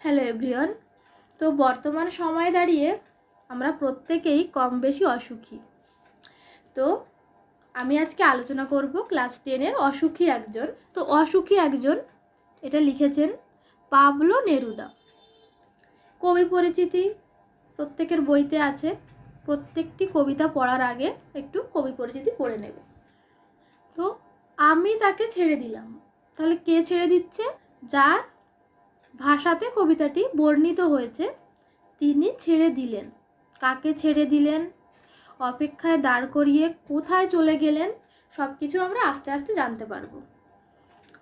Hello everyone তো বর্তমান সময়ে দাঁড়িয়ে আমরা প্রত্যেকেই কম বেশি অসুখী। তো আমি আজকে আলোচনা করব ক্লাস টেনের অসুখী একজন। তো অসুখী একজন, এটা লিখেছেন পাবলো নেরুদা। কবি পরিচিতি প্রত্যেকের বইতে আছে। প্রত্যেকটি কবিতা পড়ার আগে একটু কবি পরিচিতি পড়ে নেবে। তো আমি তাকে ছেড়ে দিলাম। তাহলে কে ছেড়ে দিচ্ছে? যার ভাষাতে কবিতাটি বর্ণিত হয়েছে। তিনি ছেড়ে দিলেন। কাকে ছেড়ে দিলেন? অপেক্ষায় দাঁড় করিয়ে কোথায় চলে গেলেন? সব কিছু আমরা আস্তে আস্তে জানতে পারব।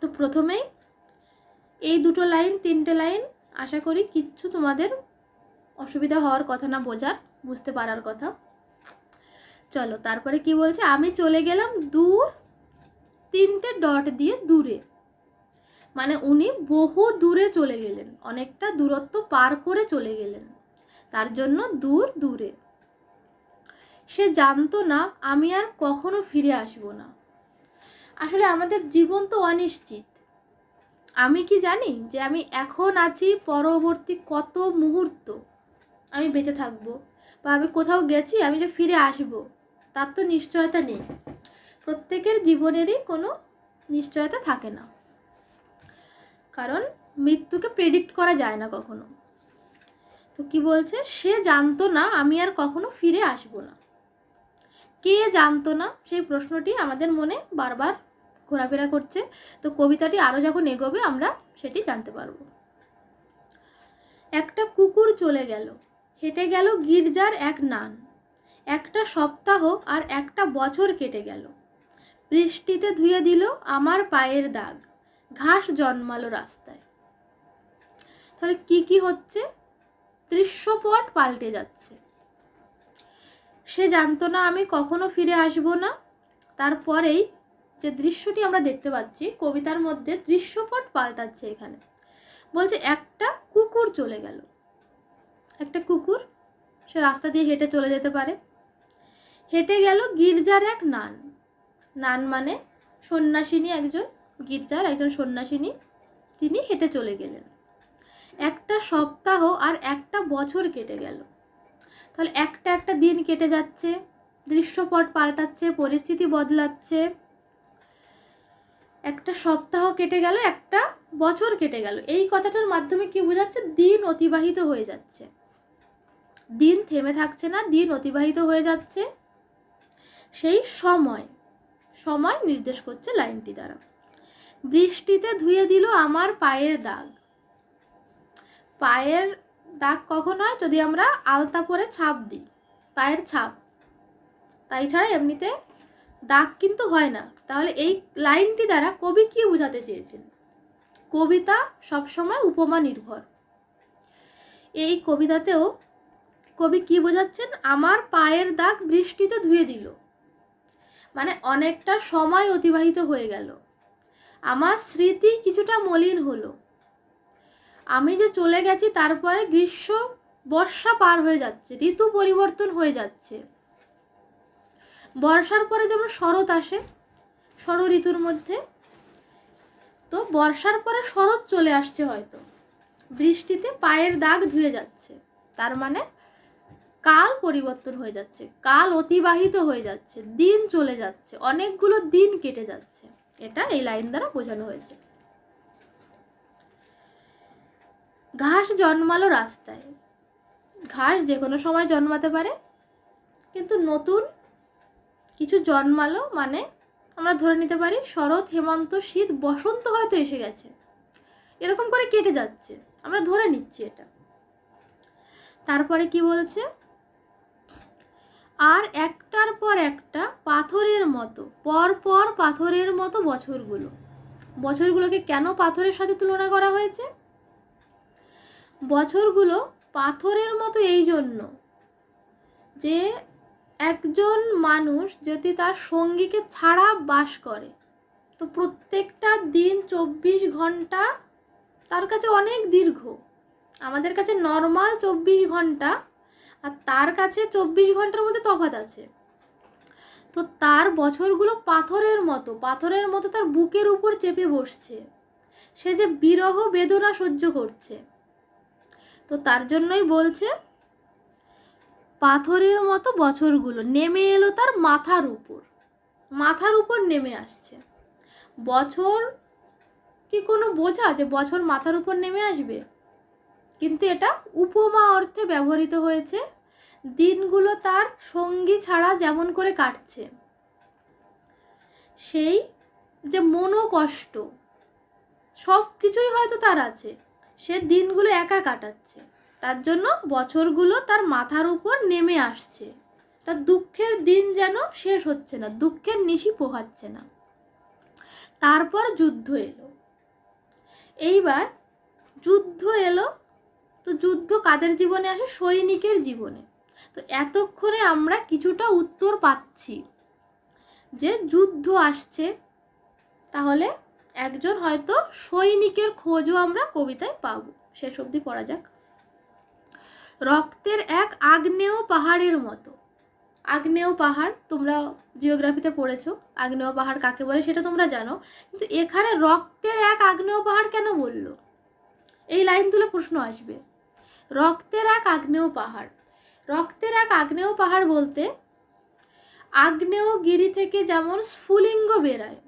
তো প্রথমেই এই দুটো লাইন, তিনটে লাইন আশা করি কিচ্ছু তোমাদের অসুবিধা হওয়ার কথা না, বোঝার, বুঝতে পারার কথা। চলো, তারপরে কি বলছে? আমি চলে গেলাম দূর, তিনটে ডট দিয়ে দূরে। মানে উনি বহু দূরে চলে গেলেন, অনেকটা দূরত্ব পার করে চলে গেলেন। তার জন্য দূর দূরে। সে জানতো না, আমি আর কখনো ফিরে আসব না। আসলে আমাদের জীবন তো অনিশ্চিত। আমি কি জানি যে আমি এখন আছি পরবর্তী কত মুহূর্ত। আমি বেঁচে থাকব বা আমি কোথাও গেছি, আমি যে ফিরে আসব, তার তো নিশ্চয়তা নেই। প্রত্যেকের জীবনেরই কোনো নিশ্চয়তা থাকে না। কারণ মৃত্যুকে প্রেডিক্ট করা যায় না কখনো। তো কি বলছে? সে জানতো না, আমি আর কখনো ফিরে আসব না। কে জানতো না? সেই প্রশ্নটি আমাদের মনে বারবার ঘোরাফেরা করছে। তো কবিতাটি আরও যখন এগোবে, আমরা সেটি জানতে পারব। একটা কুকুর চলে গেল। হেঁটে গেল গির্জার এক নান। একটা সপ্তাহ আর একটা বছর কেটে গেল। বৃষ্টিতে ধুয়ে দিল আমার পায়ের দাগ। ঘাস জন্মালো রাস্তায়। তাহলে কি কি হচ্ছে? দৃশ্যপট পাল্টে যাচ্ছে। সে জানতো না আমি কখনো ফিরে আসব না। তারপরেই যে দৃশ্যটি আমরা দেখতে পাচ্ছি, কবিতার মধ্যে দৃশ্যপট পাল্টাচ্ছে এখানে। বলছে, একটা কুকুর চলে গেল। একটা কুকুর, সে রাস্তা দিয়ে হেঁটে চলে যেতে পারে। হেঁটে গেল গির্জার এক নান। নান মানে সন্ন্যাসিনী একজন গির্জার একজন সন্ন্যাসিনী, তিনি হেঁটে চলে গেলেন। একটা সপ্তাহ আর একটা বছর কেটে গেল। তাহলে একটা একটা দিন কেটে যাচ্ছে, দৃশ্যপট পাল্টাচ্ছে, পরিস্থিতি বদলাচ্ছে। একটা সপ্তাহ কেটে গেল, একটা বছর কেটে গেল। এই কথাটার মাধ্যমে কি বোঝাচ্ছে? দিন অতিবাহিত হয়ে যাচ্ছে। দিন থেমে থাকছে না, দিন অতিবাহিত হয়ে যাচ্ছে। সেই সময় সময় নির্দেশ করছে লাইনটি দ্বারা। বৃষ্টিতে ধুয়ে দিল আমার পায়ের দাগ। পায়ের দাগ কখন হয়? যদি আমরা আলতা পরে ছাপ দিই, পায়ের ছাপ। তাই ছাড়া এমনিতে দাগ কিন্তু হয় না। তাহলে এই লাইনটি দ্বারা কবি কি বোঝাতে চেয়েছেন? কবিতা সবসময় উপমা নির্ভর এই কবিতাতেও কবি কি বোঝাচ্ছেন? আমার পায়ের দাগ বৃষ্টিতে ধুয়ে দিল। মানে অনেকটা সময় অতিবাহিত হয়ে গেল। আমার স্মৃতি কিছুটা মলিন হলো। আমি যে চলে গেছি তারপরে গ্রীষ্ম, বর্ষা পার হয়ে যাচ্ছে, ঋতু পরিবর্তন হয়ে যাচ্ছে। বর্ষার পরে যেমন শরৎ আসে শর ঋতুর মধ্যে, তো বর্ষার পরে শরৎ চলে আসছে হয়তো। বৃষ্টিতে পায়ের দাগ ধুয়ে যাচ্ছে, তার মানে কাল পরিবর্তন হয়ে যাচ্ছে, কাল অতিবাহিত হয়ে যাচ্ছে, দিন চলে যাচ্ছে, অনেকগুলো দিন কেটে যাচ্ছে। এটা এই লাইন দ্বারা বোঝানো হয়েছে। ঘাস জন্মালো রাস্তায়। ঘাস যে কোনো সময় জন্মাতে পারে, কিন্তু নতুন কিছু জন্মালো মানে আমরা ধরে নিতে পারি শরৎ, হেমন্ত, শীত, বসন্ত হয়তো এসে গেছে। এরকম করে কেটে যাচ্ছে। আমরা ধরে নিচ্ছি এটা। তারপরে কি বলছে? আর একটার পর একটা পাথরের মতো, পর পর পাথরের মতো বছরগুলো। বছরগুলোকে কেন পাথরের সাথে তুলনা করা হয়েছে? বছরগুলো পাথরের মতো এই জন্য যে একজন মানুষ যদি তার সঙ্গীকে ছাড়া বাস করে, তো প্রত্যেকটা দিন চব্বিশ ঘণ্টা তার কাছে অনেক দীর্ঘ। আমাদের কাছে নর্মাল চব্বিশ ঘণ্টা আর তার কাছে চব্বিশ ঘণ্টার মধ্যে তফাৎ আছে। তো তার বছরগুলো পাথরের মতো পাথরের মতো তার বুকের উপর চেপে বসছে। সে যে বিরহ বেদনা সহ্য করছে। তো তার জন্যই বলছে, পাথরের মতো বছরগুলো নেমে এলো তার মাথার উপর। মাথার উপর নেমে আসছে। বছর কি কোনো বোঝা যে বছর মাথার উপর নেমে আসবে? কিন্তু এটা উপমা অর্থে ব্যবহৃত হয়েছে। দিনগুলো তার সঙ্গী ছাড়া যেমন করে কাটছে। সেই যে মনোকষ্ট সব কিছুই হয়তো তার আছে। সে দিনগুলো একা কাটাচ্ছে। তার জন্য বছরগুলো তার মাথার উপর নেমে আসছে। তার দুঃখের দিন যেন শেষ হচ্ছে না, দুঃখের নিশি পোহাচ্ছে না। তারপর যুদ্ধ এলো। এইবার যুদ্ধ এলো তো যুদ্ধ কাদের জীবনে আসে? সৈনিকের জীবনে। তো এতক্ষণে আমরা কিছুটা উত্তর পাচ্ছি যে যুদ্ধ আসছে। তাহলে একজন হয়তো সৈনিকের খোঁজও আমরা কবিতায় পাবো। শেষ অবধি পড়া যাক। রক্তের এক আগ্নেয় পাহাড়ের মতো। আগ্নেয় পাহাড়, তোমরা জিওগ্রাফিতে পড়েছো। আগ্নেয় পাহাড় কাকে বলে সেটা তোমরা জানো। কিন্তু এখানে রক্তের এক আগ্নেয় পাহাড় কেন বলল? এই লাইন তুলে প্রশ্ন আসবে। রক্তের এক আগ্নেয় পাহাড়। রক্তের এক আগ্নেয় পাহাড় বলতে আগ্নেয়গিরি থেকে যেমন স্ফুলিঙ্গ বেরায়,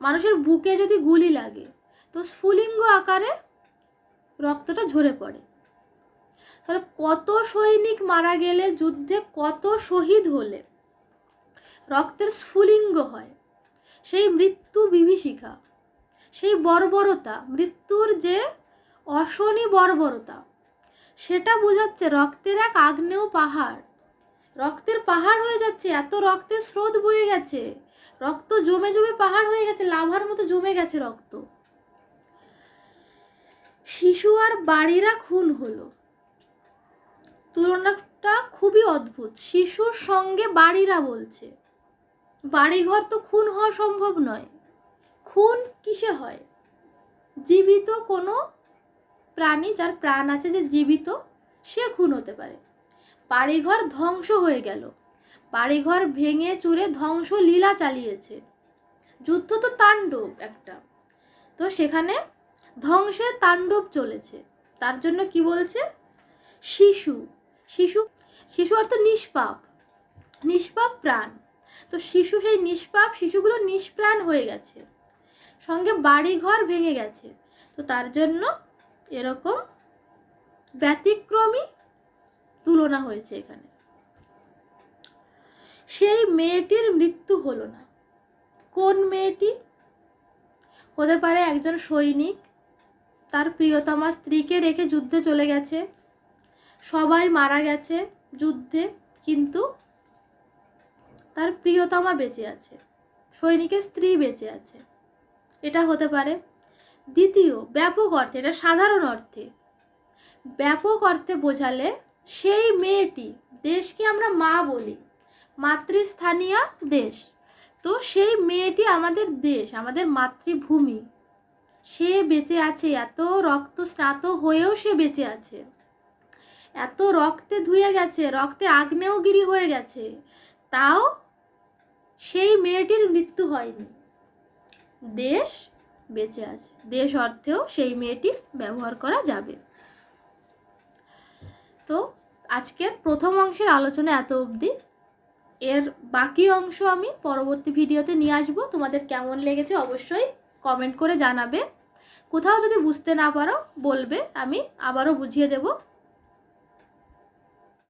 মানুষের বুকে যদি গুলি লাগে, তো স্ফুলিঙ্গ আকারে রক্তটা ঝরে পড়ে। তাহলে কত সৈনিক মারা গেলে, যুদ্ধে কত শহীদ হলে রক্তের স্ফুলিঙ্গ হয়? সেই মৃত্যু বিভীষিকা, সেই বর্বরতা, মৃত্যুর যে অশনি বর্বরতা সেটা বোঝাচ্ছে রক্তের এক আগ্নেয় পাহাড়। রক্তের পাহাড় হয়ে যাচ্ছে, এত রক্তের স্রোত বয়ে গেছে। রক্ত জমে জমে পাহাড় হয়ে গেছে, লাভার মতো জমে গেছে রক্ত। শিশু আর বাড়িরা খুন হলো। তুলনাটা খুবই অদ্ভুত, শিশুর সঙ্গে বাড়িরা বলছে। বাড়িঘর তো খুন হওয়া সম্ভব নয়। খুন কিসে হয়? জীবিত কোনো প্রাণী যার প্রাণ আছে যে জীবিত, সে খুন হতে পারে। বাড়িঘর ধ্বংস হয়ে গেল। বাড়িঘর ভেঙে চুরে ধ্বংস লীলা চালিয়েছে। যুদ্ধ তো তাণ্ডব একটা। তো সেখানে ধ্বংসের তাণ্ডব চলেছে। তার জন্য কি বলছে? শিশু। শিশু শিশু অর্থ নিষ্পাপ। নিষ্পাপ প্রাণ। তো শিশু সেই নিষ্পাপ, শিশুগুলো নিষ্প্রাণ হয়ে গেছে। সঙ্গে বাড়িঘর ভেঙে গেছে। তো তার জন্য এরকম ব্যতিক্রমী তুলনা হয়েছে এখানে। সেই মেয়েটির মৃত্যু হলো না। কোন মেয়েটি? হতে পারে একজন সৈনিক। তার প্রিয়তমা স্ত্রীকে রেখে যুদ্ধে চলে গেছে। সবাই মারা গেছে যুদ্ধে, কিন্তু তার প্রিয়তমা বেঁচে আছে। সৈনিকের স্ত্রী বেঁচে আছে। এটা হতে পারে দ্বিতীয়, ব্যাপক অর্থে, এটা সাধারণ অর্থে। ব্যাপক অর্থে বোঝালে সেই মেয়েটি, দেশকে আমরা মা বলি, মাতৃস্থানীয় দেশ। তো সেই মেয়েটি আমাদের দেশ, আমাদের মাতৃভূমি। সে বেঁচে আছে, এত রক্ত স্নাত হয়েও সে বেঁচে আছে। এত রক্তে ধুয়ে গেছে, রক্তের আগ্নেয়গিরি হয়ে গেছে। তাও সেই মেয়েটির মৃত্যু হয়নি। দেশ বেঁচে আছে। দেশ অর্থেও সেই মেয়েটি ব্যবহার করা যাবে। তো আজকের প্রথম অংশের আলোচনা এত অবধি। এর বাকি অংশ আমি পরবর্তী ভিডিওতে নিয়ে আসব। তোমাদের কেমন লেগেছে অবশ্যই কমেন্ট করে জানাবে। কোথাও যদি বুঝতে না পারো, বলবে, আমি আবারও বুঝিয়ে দেবো।